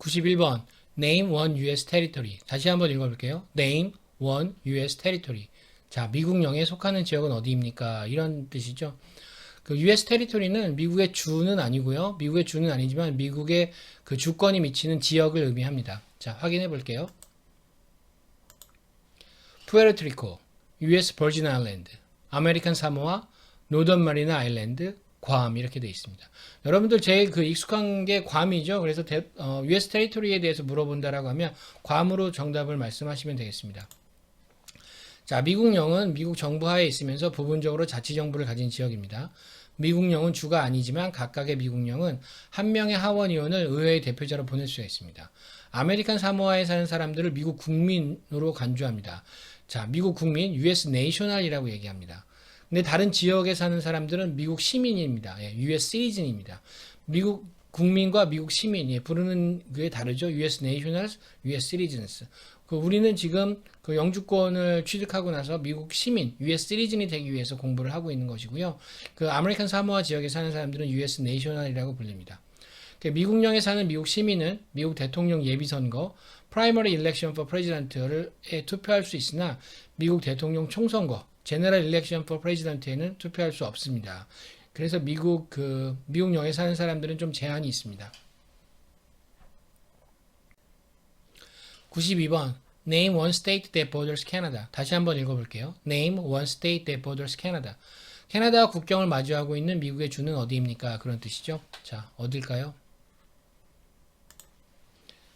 91번 Name one U.S. territory. 다시 한번 읽어볼게요. Name one U.S. territory. 자, 미국령에 속하는 지역은 어디입니까? 이런 뜻이죠. 그 U.S. 테리토리는 미국의 주는 아니고요. 미국의 주는 아니지만 미국의 그 주권이 미치는 지역을 의미합니다. 자, 확인해 볼게요. 푸에르토리코, U.S. 버진 아일랜드, 아메리칸 사모아, 노던 마리나 아일랜드, 괌 이렇게 되어 있습니다. 여러분들 제일 그 익숙한 게 괌이죠. 그래서 대, 어, U.S. 테리토리에 대해서 물어본다라고 하면 괌으로 정답을 말씀하시면 되겠습니다. 자, 미국령은 미국 정부 하에 있으면서 부분적으로 자치정부를 가진 지역입니다. 미국령은 주가 아니지만 각각의 미국령은 한 명의 하원의원을 의회의 대표자로 보낼 수가 있습니다. 아메리칸 사모아에 사는 사람들을 미국 국민으로 간주합니다. 자, 미국 국민, US National이라고 얘기합니다. 근데 다른 지역에 사는 사람들은 미국 시민입니다. 예, US Citizen입니다. 미국 국민과 미국 시민, 예, 부르는 게 다르죠. US Nationals, US Citizens. 그 우리는 지금 그 영주권을 취득하고 나서 미국 시민, US 시리즌이 되기 위해서 공부를 하고 있는 것이고요. 그 아메리칸 사모아 지역에 사는 사람들은 US 내셔널이라고 불립니다. 그 미국령에 사는 미국 시민은 미국 대통령 예비선거, 프라이머리 일렉션 포 프레지던트를 투표할 수 있으나 미국 대통령 총선거, 제너럴 일렉션 포 프레지던트에는 투표할 수 없습니다. 그래서 미국 그 미국령에 사는 사람들은 좀 제한이 있습니다. 92번 Name one state that borders Canada. 다시 한번 읽어볼게요. Name one state that borders Canada. 캐나다와 국경을 마주하고 있는 미국의 주는 어디입니까? 그런 뜻이죠. 자, 어딜까요?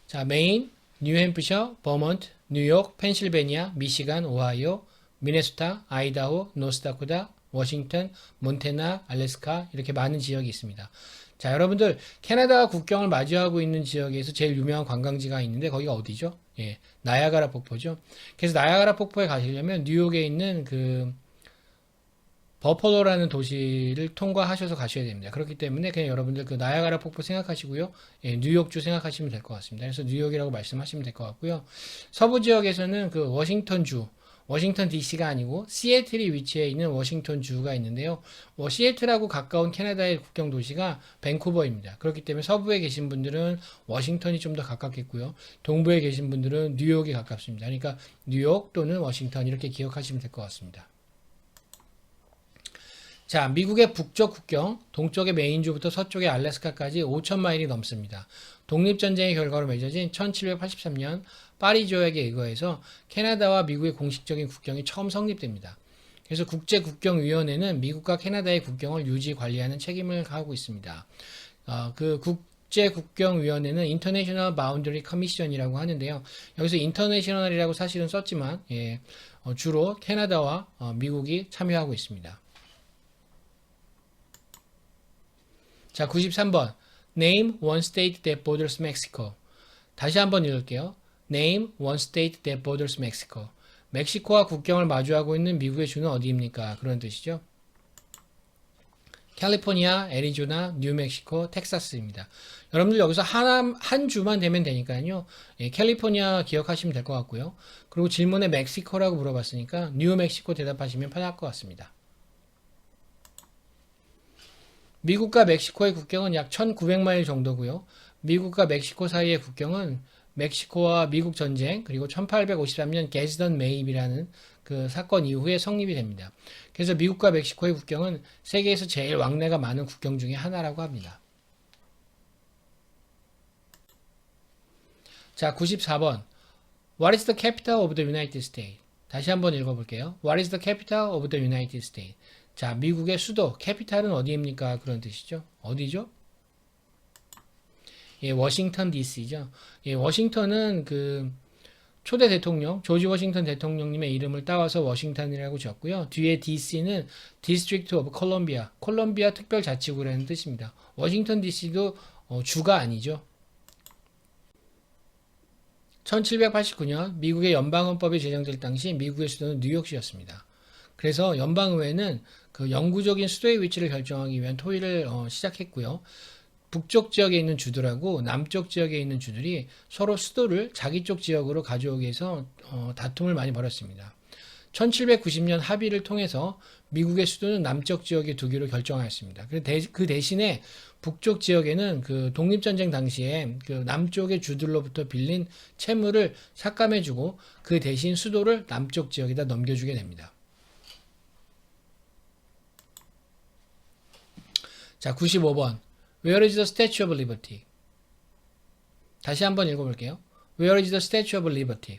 자, 메인, 뉴햄프셔, 버먼트, 뉴욕, 펜실베니아, 미시간, 오하이오, 미네소타, 아이다호, 노스다코다, 워싱턴, 몬테나, 알래스카 이렇게 많은 지역이 있습니다. 자, 여러분들 캐나다와 국경을 마주하고 있는 지역에서 제일 유명한 관광지가 있는데 거기가 어디죠? 예, 나야가라 폭포죠. 그래서 나야가라 폭포에 가시려면 뉴욕에 있는 그 버퍼로라는 도시를 통과하셔서 가셔야 됩니다. 그렇기 때문에 그냥 여러분들 그 나야가라 폭포 생각하시고요. 예, 뉴욕주 생각하시면 될 것 같습니다. 그래서 뉴욕이라고 말씀하시면 될 것 같고요. 서부 지역에서는 그 워싱턴주 워싱턴 DC가 아니고 시애틀이 위치해 있는 워싱턴 주가 있는데요. 뭐 시애틀하고 가까운 캐나다의 국경 도시가 밴쿠버입니다. 그렇기 때문에 서부에 계신 분들은 워싱턴이 좀 더 가깝겠고요. 동부에 계신 분들은 뉴욕이 가깝습니다. 그러니까 뉴욕 또는 워싱턴 이렇게 기억하시면 될 것 같습니다. 자, 미국의 북쪽 국경, 동쪽의 메인주부터 서쪽의 알래스카까지 5천 마일이 넘습니다. 독립전쟁의 결과로 맺어진 1783년 파리 조약에 의거해서 캐나다와 미국의 공식적인 국경이 처음 성립됩니다. 그래서 국제국경위원회는 미국과 캐나다의 국경을 유지 관리하는 책임을 하고 있습니다. 어, 그 국제국경위원회는 인터내셔널 바운더리 커미션이라고 하는데요. 여기서 인터내셔널이라고 사실은 썼지만 예, 어, 주로 캐나다와 어, 미국이 참여하고 있습니다. 자, 93번. Name one state that borders Mexico. 다시 한번 읽을게요. Name one state that borders Mexico. 멕시코와 국경을 마주하고 있는 미국의 주는 어디입니까? 그런 뜻이죠. 캘리포니아, 애리조나, 뉴멕시코, 텍사스입니다. 여러분들 여기서 하나, 한 주만 되면 되니까요. 예, 캘리포니아 기억하시면 될 것 같고요. 그리고 질문에 멕시코라고 물어봤으니까 뉴멕시코 대답하시면 편할 것 같습니다. 미국과 멕시코의 국경은 약 1900마일 정도고요. 미국과 멕시코 사이의 국경은 멕시코와 미국 전쟁 그리고 1853년 게스던 메입이라는 그 사건 이후에 성립이 됩니다. 그래서 미국과 멕시코의 국경은 세계에서 제일 왕래가 많은 국경 중에 하나라고 합니다. 자, 94번. What is the capital of the United States? 다시 한번 읽어볼게요. What is the capital of the United States? 자, 미국의 수도, 캐피탈은 어디입니까? 그런 뜻이죠. 어디죠? 예, 워싱턴 DC죠. 예, 워싱턴은 그 초대 대통령 조지 워싱턴 대통령님의 이름을 따와서 워싱턴이라고 지었고요. 뒤에 DC는 District of Columbia, 콜롬비아 특별자치구라는 뜻입니다. 워싱턴 DC도 어, 주가 아니죠. 1789년 미국의 연방헌법이 제정될 당시 미국의 수도는 뉴욕시였습니다. 그래서 연방의회는 그 영구적인 수도의 위치를 결정하기 위한 토의를 어, 시작했고요. 북쪽 지역에 있는 주들하고 남쪽 지역에 있는 주들이 서로 수도를 자기 쪽 지역으로 가져오기 위해서 어, 다툼을 많이 벌였습니다. 1790년 합의를 통해서 미국의 수도는 남쪽 지역에 두기로 결정하였습니다. 그 대- 그 대신에 북쪽 지역에는 그 독립전쟁 당시에 그 남쪽의 주들로부터 빌린 채무를 삭감해주고 그 대신 수도를 남쪽 지역에다 넘겨주게 됩니다. 자, 95번. Where is the Statue of Liberty? 다시 한번 읽어볼게요. Where is the Statue of Liberty?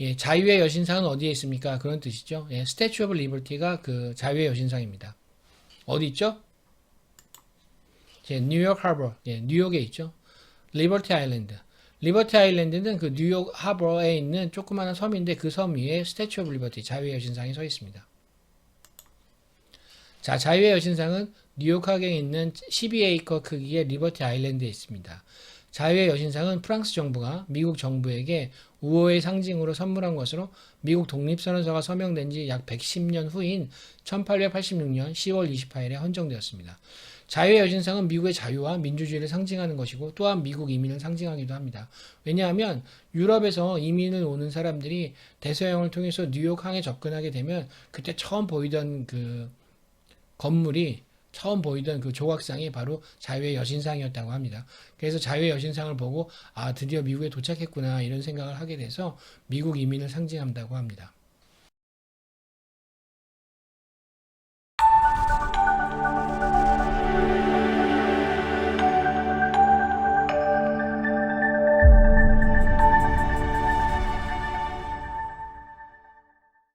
예, 자유의 여신상은 어디에 있습니까? 그런 뜻이죠. 예, Statue of Liberty가 그 자유의 여신상입니다. 어디 있죠? 예, 뉴욕 하버, 예, 뉴욕에 있죠. 리버티 아일랜드. 리버티 아일랜드는 그 뉴욕 하버에 있는 조그마한 섬인데 그 섬 위에 스태츄 오브 리버티 자유의 여신상이 서 있습니다. 자, 자유의 여신상은 뉴욕하게 있는 12에이커 크기의 리버티 아일랜드에 있습니다. 자유의 여신상은 프랑스 정부가 미국 정부에게 우호의 상징으로 선물한 것으로 미국 독립선언서가 서명된 지 약 110년 후인 1886년 10월 28일에 헌정되었습니다. 자유의 여신상은 미국의 자유와 민주주의를 상징하는 것이고 또한 미국 이민을 상징하기도 합니다. 왜냐하면 유럽에서 이민을 오는 사람들이 대서양을 통해서 뉴욕항에 접근하게 되면 그때 처음 보이던 그 건물이 처음 보이던 그 조각상이 바로 자유의 여신상이었다고 합니다. 그래서 자유의 여신상을 보고 아 드디어 미국에 도착했구나 이런 생각을 하게 돼서 미국 이민을 상징한다고 합니다.